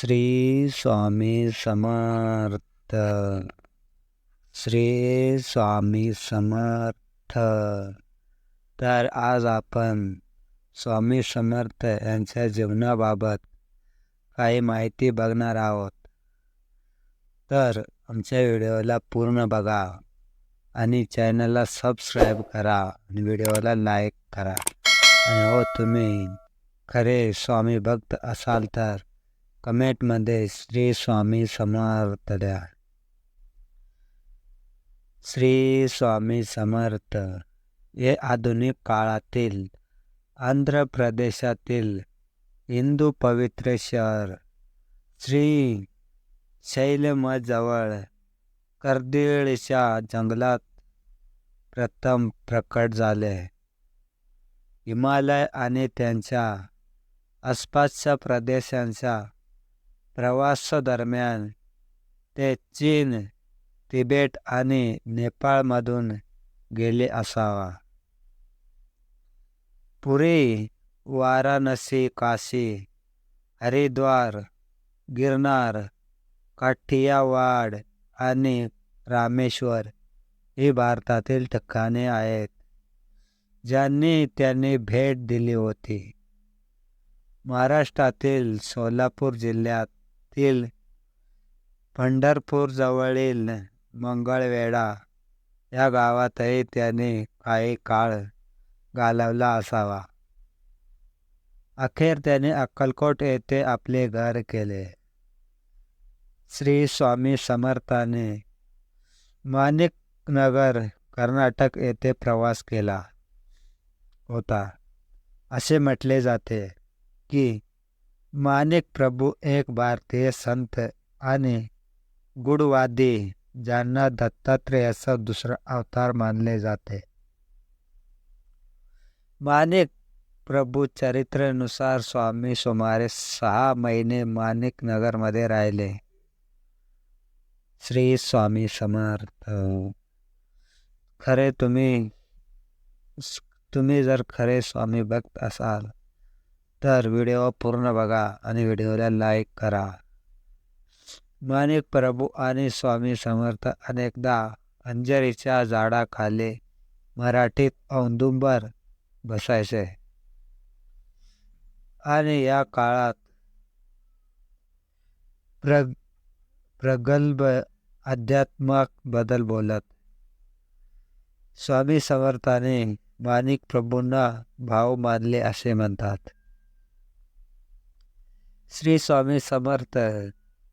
श्री स्वामी समर्थ श्री स्वामी समर्थ तर आज आपण स्वामी समर्थ यांच्या जीवनाबाबत काही माहिती बघणार आहोत. तर आमच्या व्हिडिओला पूर्ण बघा आणि चॅनलला सबस्क्राईब करा आणि व्हिडिओला लाईक करा. आणि हो तुम्ही खरे स्वामी भक्त असाल तर कमेंटमध्ये श्री स्वामी समर्थ द्या. श्री स्वामी समर्थ हे आधुनिक काळातील आंध्र प्रदेशातील हिंदू पवित्र शहर श्री शैलमजवळ कर्दिळच्या जंगलात प्रथम प्रकट झाले. हिमालय आणि त्यांच्या आसपासच्या प्रदेशांच्या प्रवासादरम्यान ते चीन तिबेट आणि नेपाळमधून गेले असावा. पुरी वाराणसी काशी हरिद्वार गिरनार काठियावाड आणि रामेश्वर ही भारतातील ठिकाणे आहेत ज्यांनी त्यांनी भेट दिली होती. महाराष्ट्रातील सोलापूर जिल्ह्यात पंढरपूर जवळील मंगळवेढा. या गावातही त्याने काही काळ घालवला असावा. अखेर त्याने अक्कलकोट येथे आपले घर केले. श्री स्वामी समर्थाने माणिकनगर कर्नाटक येथे प्रवास केला होता. असे म्हटले जाते की माणिक प्रभू एक भारतीय संत आणि गुडवादी ज्यांना दत्तात्रेयाचा दुसरा अवतार मानले जाते। माणिक प्रभू चरित्रेनुसार स्वामी सुमारे सहा महिने माणिक नगरमध्ये राहिले। श्री स्वामी समर्थ। खरे तुम्ही तुम्ही जर खरे स्वामी भक्त असाल तर व्हिडिओ पूर्ण बघा आणि व्हिडिओला लाईक करा. माणिक प्रभू आणि स्वामी समर्थ अनेकदा अंजरीच्या झाडाखाली मराठीत औंदुंबर बसायचे. आणि या काळात प्र प्रगल्भ आध्यात्मक बदल बोलत. स्वामी समर्थाने माणिक प्रभूंना भाव मानले असे म्हणतात. श्री स्वामी समर्थ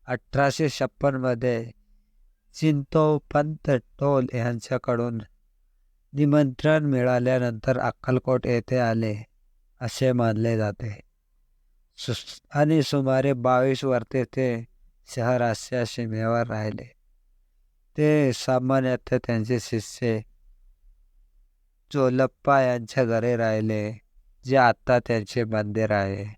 अठराशे छप्पनमध्ये चिंतो पंत टोल यांच्याकडून निमंत्रण मिळाल्यानंतर अक्कलकोट येथे आले असे मानले जाते. सु आणि सुमारे बावीस वर्षे ते शहराच्या सीमेवर राहिले. ते सामान्यतः त्यांचे शिष्य चोलप्पा यांच्या घरी राहिले जे आत्ता त्यांचे मंदिर आहे.